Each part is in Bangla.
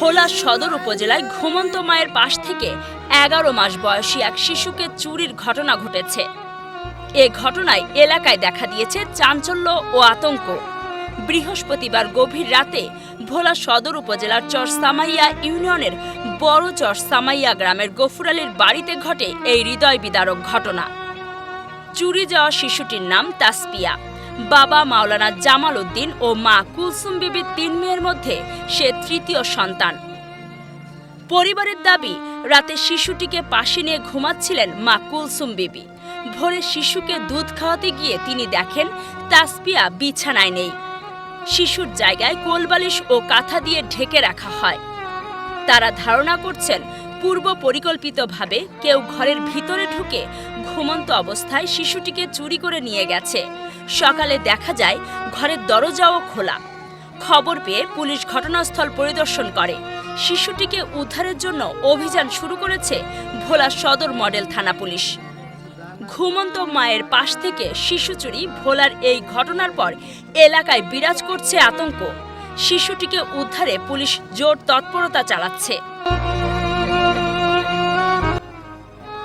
ভোলা সদর উপজেলায় ঘুমন্ত মায়ের পাশ থেকে এগারো মাস বয়সী এক শিশুকে চুরির ঘটনা ঘটেছে। এ ঘটনায় এলাকায় দেখা দিয়েছে চাঞ্চল্য ও আতঙ্ক। বৃহস্পতিবার গভীর রাতে ভোলা সদর উপজেলার চর সামাইয়া ইউনিয়নের বড় চর সামাইয়া গ্রামের গফুর আলীর বাড়িতে ঘটে এই হৃদয় বিদারক ঘটনা। চুরি যাওয়া শিশুটির নাম তাসপিয়া। বাবা মাওলানা জামাল উদ্দিন ও মা কুলসুম বিবির তিন মেয়ের মধ্যে সে তৃতীয় সন্তান। পরিবারের দাবি, রাতে শিশুটিকে পাশে নিয়ে ঘুমাচ্ছিলেন মা কুলসুম বিবি। ভোরে শিশুকে দুধ খাওয়াতে গিয়ে তিনি দেখেন তাসপিয়া বিছানায় নেই। শিশুর জায়গায় কোলবালিশ ও কাঁথা দিয়ে ঢেকে রাখা হয়। তারা ধারণা করছেন, পূর্ব পরিকল্পিতভাবে কেউ ঘরের ভিতরে ঢুকে ঘুমন্ত অবস্থায় শিশুটিকে চুরি করে নিয়ে গেছে। সকালে দেখা যায় ঘরের দরজাও খোলা। খবর পেয়ে পুলিশ ঘটনাস্থল পরিদর্শন করে। শিশুটিকে উদ্ধারের জন্য অভিযান শুরু করেছে ভোলা সদর মডেল থানা পুলিশ। ঘুমন্ত মায়ের পাশ থেকে শিশু চুরি ভোলার এই ঘটনার পর এলাকায় বিরাজ করছে আতঙ্ক। শিশুটিকে উদ্ধারে পুলিশ জোর তৎপরতা চালাচ্ছে।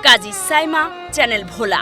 কাজী সাইমা, চ্যানেল ভোলা।